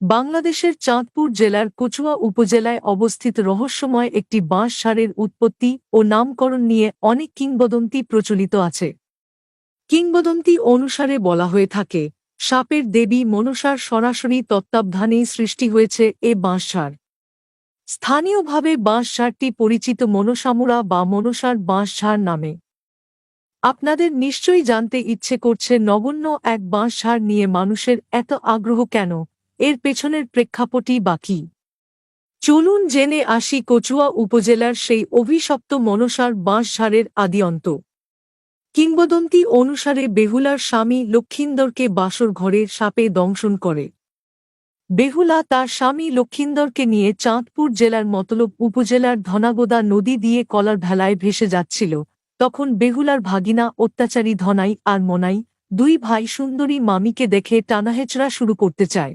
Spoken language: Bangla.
বাংলাদেশের চাঁদপুর জেলার কচুয়া উপজেলায় অবস্থিত রহস্যময় একটি বাঁশ সারের উৎপত্তি ও নামকরণ নিয়ে অনেক কিংবদন্তি প্রচলিত আছে। কিংবদন্তি অনুসারে বলা হয়ে থাকে, সাপের দেবী মনসার সরাসরি তত্ত্বাবধানেই সৃষ্টি হয়েছে এ বাঁশ সার। স্থানীয়ভাবে বাঁশ সারটি পরিচিত মনসামুরা বা মনসার বাঁশ সার নামে। আপনাদের নিশ্চয়ই জানতে ইচ্ছে করছে নগণ্য এক বাঁশ সার নিয়ে মানুষের এত আগ্রহ কেন? এর পেছনের প্রেক্ষাপটই বাকি চলুন জেনে আসি কচুয়া উপজেলার সেই অভিশপ্ত মনসার বাঁশ সারের আদিঅন্ত কিংবদন্তি অনুসারে বেহুলার স্বামী লক্ষিন্দরকে বাসর ঘরে সাপে দংশন করে। বেহুলা তার স্বামী লক্ষিন্দরকে নিয়ে চাঁদপুর জেলার মতলব উপজেলার ধনাগোদা নদী দিয়ে কলার ভেলায় ভেসে যাচ্ছিল। তখন বেহুলার ভাগিনা অত্যাচারী ধনাই আর মনাই, দুই ভাই সুন্দরী মামিকে দেখে টানাহেচড়া শুরু করতে চায়।